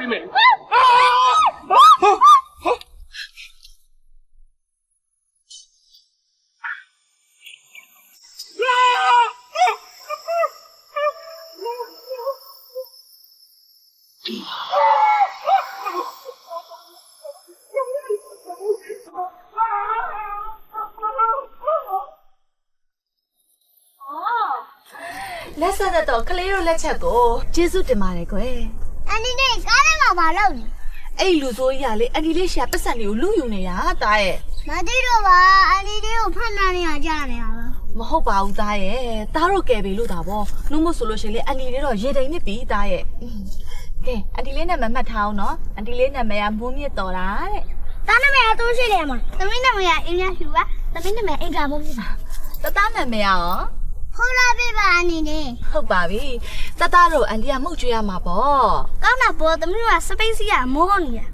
ပေးမယ် လက်ဆက်သက်တော့ကလေးတို့လက်ချက်ကိုကျေးဇူးတင်ပါတယ်ကွယ် အန်ဒီနေကားထဲမှာမလုပ်နေအဲ့လူဆိုကြီးကလေအန်ဒီလေးရှာပတ်စံတွေကိုလူယူနေတာတားရဲ့မသိတော့ပါအန်ဒီလေးကိုဖတ်နာနေရကြနေတာပါမဟုတ်ပါဘူးတားရဲ့တားတို့ကယ်ပြီလို့တာဗောနှုတ်မဆိုလို့ရှိရင်လေအန်ဒီလေးတော့ရေတိမ်နစ်ပြီတားရဲ့ကဲအန်ဒီလေးနာမည်မှတ်ထားအောင်နော်အန်ဒီလေးနာမည်ကမိုးမြင့်တော်တာတဲ့တားနာမည်အတိုးရှိတယ်မှာသမီးနာမည်ကအင်းမြဖြူပါသမီးနာမည်အင်္ဂါမိုးပြပါတတနာမည်ရောခေါ် လာပြပါအန်ဒီနေဟုတ်ပါပြီတတတို့အန်ဒီကမှုတ်ကြွေးရမှာပေါ့ကောင်းတာပေါ်သမီးကစပိတ်စီကမိုးကုန်နေတာ